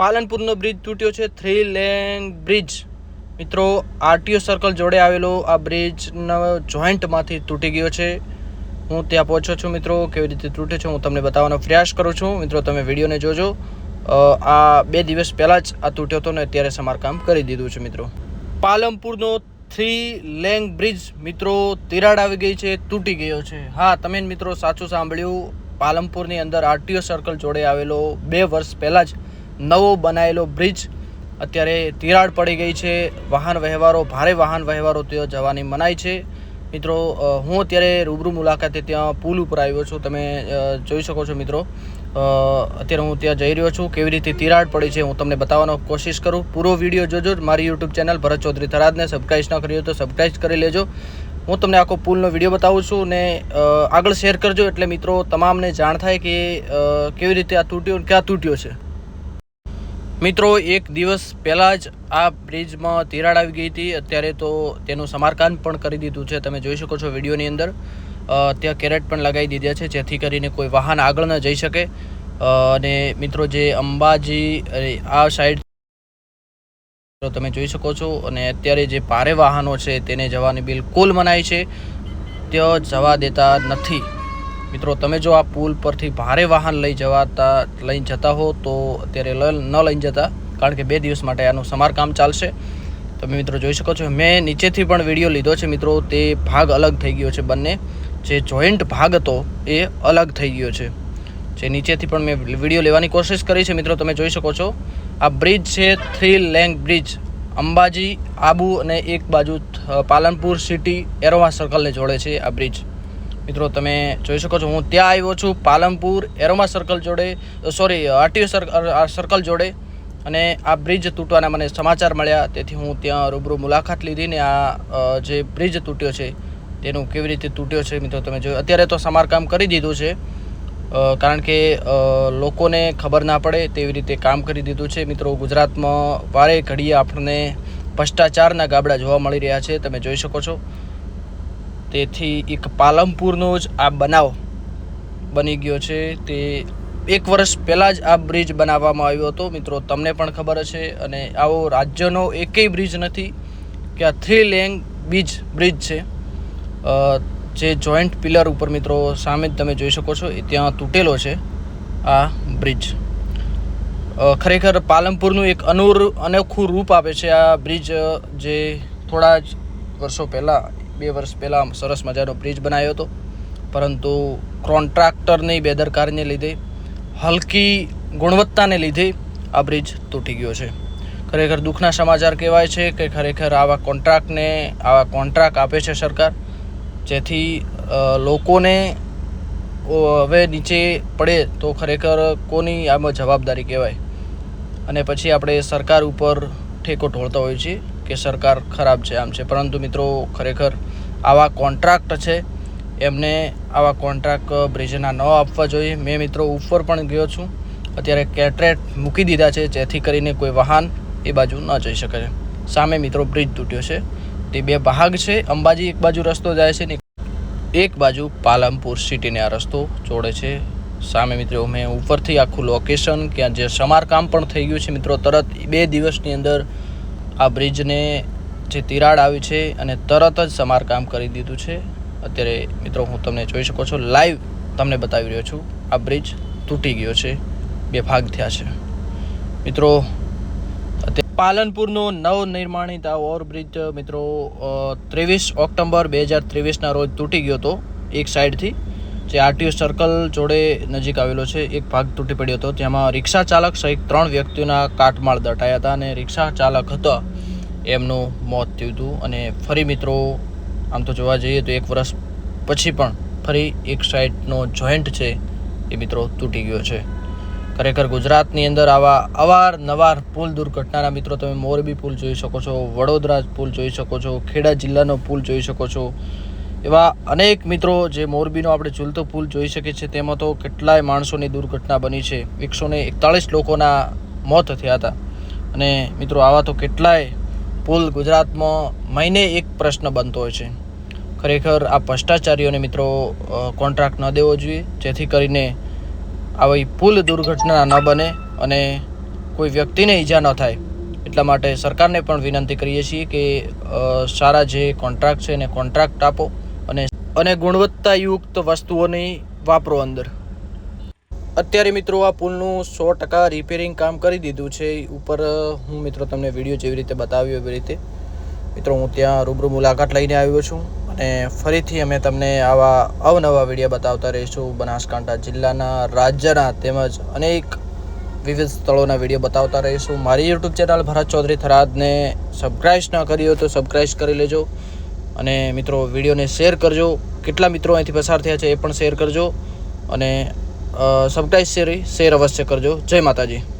પાલનપુરનો bridge તૂટ્યો છે three lane bridge મિત્રો આરટીઓ સર્કલ જોડે આવેલો આ બ્રિજનો જોઈન્ટમાંથી તૂટી ગયો છે. હું ત્યાં પહોંચ્યો છું મિત્રો, કેવી રીતે તૂટે છે હું તમને બતાવવાનો પ્રયાસ કરું છું. મિત્રો, તમે વિડીયોને જોજો. આ બે દિવસ પહેલાં જ આ તૂટ્યો હતો ને અત્યારે સમારકામ કરી દીધું છે મિત્રો. પાલનપુરનો થ્રી લેંગ બ્રિજ મિત્રો, તિરાડ આવી ગઈ છે, તૂટી ગયો છે. હા, તમે મિત્રો સાચું સાંભળ્યું. પાલનપુરની અંદર આરટીઓ સર્કલ જોડે આવેલો બે વર્ષ પહેલાં જ નવો બનાવેલો બ્રિજ. અત્યારે તિરાડ પડી ગઈ છે. વાહન વ્યવહારો, ભારે વાહન વ્યવહારો ત્યાં જવાની મનાય છે. મિત્રો હું અત્યારે રૂબરૂ મુલાકાતે ત્યાં પુલ ઉપર આવ્યો છું. તમે જોઈ શકો છો મિત્રો. અત્યારે હું ત્યાં જઈ રહ્યો છું. કેવી રીતે તિરાડ પડી છે હું તમને બતાવવાનો કોશિશ કરું. પૂરો વીડિયો જોજો મારી યુટ્યુબ ચેનલ ભરત ચૌધરી થરાદને સબસ્ક્રાઈબ ન કરી હોય તો સબસ્ક્રાઈબ કરી લેજો. હું તમને આખો પુલનો વીડિયો બતાવું છું ને આગળ શેર કરજો. એટલે મિત્રો, તમામને જાણ થાય કે કેવી રીતે આ તૂટ્યો ક્યાં તૂટ્યો છે. મિત્રો, એક દિવસ પહેલાં જ આ બ્રિજમાં તિરાડ આવી ગઈ હતી. અત્યારે તો તેનું સમારકામ પણ કરી દીધું છે. તમે જોઈ શકો છો વિડીયોની અંદર. ત્યાં કેરેટ પણ લગાવી દીધા છે, જેથી કરીને કોઈ વાહન આગળ ન જઈ શકે. અને મિત્રો, જે અંબાજી આ સાઈડ તમે જોઈ શકો છો. અને અત્યારે જે ભારે વાહનો છે, તેને જવાની બિલકુલ મનાય છે. ત્યાં જવા દેતા નથી. મિત્રો, તમે જો આ પુલ પરથી ભારે વાહન લઈ જવાતા, લઈ જતા હો, તો અત્યારે ન લઈને જતા, કારણ કે બે દિવસ માટે આનું સમારકામ ચાલશે. તમે મિત્રો જોઈ શકો છો, મેં નીચેથી પણ વીડિયો લીધો છે મિત્રો, તે ભાગ અલગ થઈ ગયો છે બંને. જે જોઈન્ટ ભાગ હતો, એ અલગ થઈ ગયો છે. જે નીચેથી પણ મેં વીડિયો લેવાની કોશિશ કરી છે મિત્રો, તમે જોઈ શકો છો. આ બ્રિજ છે three lane bridge. Ambaji, Abu અને એક બાજુ પાલનપુર સિટી, એરોવા સર્કલને જોડે છે આ બ્રિજ. મિત્રો, તમે જોઈ શકો છો, હું ત્યાં આવ્યો છું પાલમપુર એરોમા સર્કલ જોડે સોરી આરટીઓ સર્કલ જોડે. અને આ બ્રિજ તૂટવાના મને સમાચાર મળ્યા, તેથી હું ત્યાં રૂબરૂ મુલાકાત લીધી ને આ જે બ્રિજ તૂટ્યો છે, તેનું કેવી રીતે તૂટ્યો છે, મિત્રો, તમે જોયું. અત્યારે તો સમારકામ કરી દીધું છે કારણ કે લોકોને ખબર ના પડે તેવી રીતે કામ કરી દીધું છે. મિત્રો, ગુજરાતમાં વારે ઘડીએ આપણને ભ્રષ્ટાચારના ગાબડા જોવા મળી રહ્યા છે, તમે જોઈ શકો છો. તેથી એક પાલમપુરનો જ આ બનાવ બની ગયો છે. તે એક વર્ષ પહેલાં જ આ બ્રિજ બનાવવામાં આવ્યો હતો. મિત્રો, તમને પણ ખબર હશે અને આવો રાજ્યનો એકેય બ્રિજ નથી કે આ થ્રી લેંગ બીજ બ્રિજ છે. જે જોઈન્ટ પિલર ઉપર મિત્રો, સામે જ તમે જોઈ શકો છો, એ ત્યાં તૂટેલો છે આ બ્રિજ. ખરેખર પાલનપુરનું એક અનુર અનોખું રૂપ આપે છે આ બ્રિજ જે થોડા જ વર્ષો પહેલાં બે વર્ષ પહેલાં સરસ મજાનો બ્રિજ બનાવ્યો હતો. પરંતુ કોન્ટ્રાક્ટરની બેદરકારીને લીધે, હલકી ગુણવત્તાને લીધે આ બ્રિજ તૂટી ગયો છે. ખરેખર દુઃખના સમાચાર કહેવાય છે કે ખરેખર આવા કોન્ટ્રાક્ટને આવા કોન્ટ્રાક્ટ આપે છે સરકાર, જેથી લોકોને હવે નીચે પડે તો ખરેખર કોની આમાં જવાબદારી કહેવાય. અને પછી આપણે સરકાર ઉપર ઠેકો ઢોળતા હોઈએ છીએ કે સરકાર ખરાબ છે આમ છે. પરંતુ મિત્રો, ખરેખર આવા કોન્ટ્રાક્ટ છે. એમને આવા કોન્ટ્રાક્ટ બ્રિજના ન આપવા જોઈએ. મેં મિત્રો ઉપર પણ ગયો છું. અત્યારે કેટરેટ મૂકી દીધા છે. જેથી કરીને કોઈ વાહન એ બાજુ ન જઈ શકે સામે મિત્રો બ્રિજ તૂટ્યો છે. તે બે ભાગ છે. અંબાજી એક બાજુ રસ્તો જાય છે ને એક બાજુ પાલનપુર સિટીને આ રસ્તો જોડે છે. સામે મિત્રો મેં ઉપરથી આખું લોકેશન ક્યાં જે સમારકામ પણ થઈ ગયું છે મિત્રો. તરત બે દિવસની અંદર આ બ્રિજને જે તિરાડ આવી છે અને તરત જ સમારકામ કરી દીધું છે. અત્યારે મિત્રો, હું તમને જોઈ શકો છો લાઈવ તમને બતાવી રહ્યો છું. આ બ્રિજ તૂટી ગયો છે. બે ભાગ થયા છે. મિત્રો પાલનપુરનો નવનિર્માણિત આ ઓવરબ્રિજ મિત્રો ત્રેવીસ ઓક્ટોબર બે હજાર ત્રેવીસના રોજ તૂટી ગયો હતો, એક સાઈડથી જે આરટીઓ સર્કલ જોડે નજીક આવેલો છે, એક ભાગ તૂટી પડ્યો હતો. તેમાં રિક્ષા ચાલક સહિત ત્રણ વ્યક્તિઓના કાટમાળ દટાયા હતા અને રિક્ષા ચાલક હતો એમનું મોત થયું હતું અને ફરી મિત્રો, આમ તો જોવા જઈએ તો એક વર્ષ પછી પણ ફરી એક સાઈડનો જોઈન્ટ છે એ મિત્રો તૂટી ગયો છે. ખરેખર ગુજરાતની અંદર આવા અવારનવાર પુલ દુર્ઘટનાના મિત્રો તમે મોરબી પુલ જોઈ શકો છો, વડોદરા પુલ જોઈ શકો છો, ખેડા જિલ્લાનો પુલ જોઈ શકો છો. એવા અનેક મિત્રો જે મોરબીનો આપણે ઝૂલતો પુલ જોઈ શકીએ છીએ, તેમાં તો કેટલાય માણસોની દુર્ઘટના બની છે. એકસો એકતાળીસ લોકોના મોત થયા હતા. અને મિત્રો આવા તો કેટલાય પુલ ગુજરાતમાં મહિને એક પ્રશ્ન બનતો હોય છે. ખરેખર આ ભ્રષ્ટાચારીઓને મિત્રો કોન્ટ્રાક્ટ ન દેવો જોઈએ, જેથી કરીને આવી પુલ દુર્ઘટના ન બને અને કોઈ વ્યક્તિને ઈજા ન થાય. એટલા માટે સરકારને પણ વિનંતી કરીએ છીએ કે સારા જે કોન્ટ્રાક્ટ છે એને કોન્ટ્રાક્ટ આપો અને અને ગુણવત્તાયુક્ત વસ્તુઓની વાપરો અંદર. અત્યારે મિત્રો આ પુલનું સો ટકા રિપેરિંગ કામ કરી દીધું છે. ઉપર હું મિત્રો તમને વીડિયો જેવી રીતે બતાવ્યો એવી રીતે. મિત્રો, હું ત્યાં રૂબરૂ મુલાકાત લઈને આવ્યો છું અને ફરીથી અમે તમને આવા અવનવા વીડિયો બતાવતા રહીશું. બનાસકાંઠા જિલ્લાના, રાજ્યના તેમજ અનેક વિવિધ સ્થળોના વીડિયો બતાવતા રહીશું. મારી યુટ્યુબ ચેનલ ભરત ચૌધરી થરાદને સબસ્ક્રાઈબ ન કરી હોય તો સબસ્ક્રાઈબ કરી લેજો અને મિત્રો વિડીયોને શેર કરજો. કેટલા મિત્રો અહીંથી પસાર થયા છે એ પણ શેર કરજો અને સબસ્ક્રાઈબ શેર શેર અવશ્ય કરજો. જય માતાજી.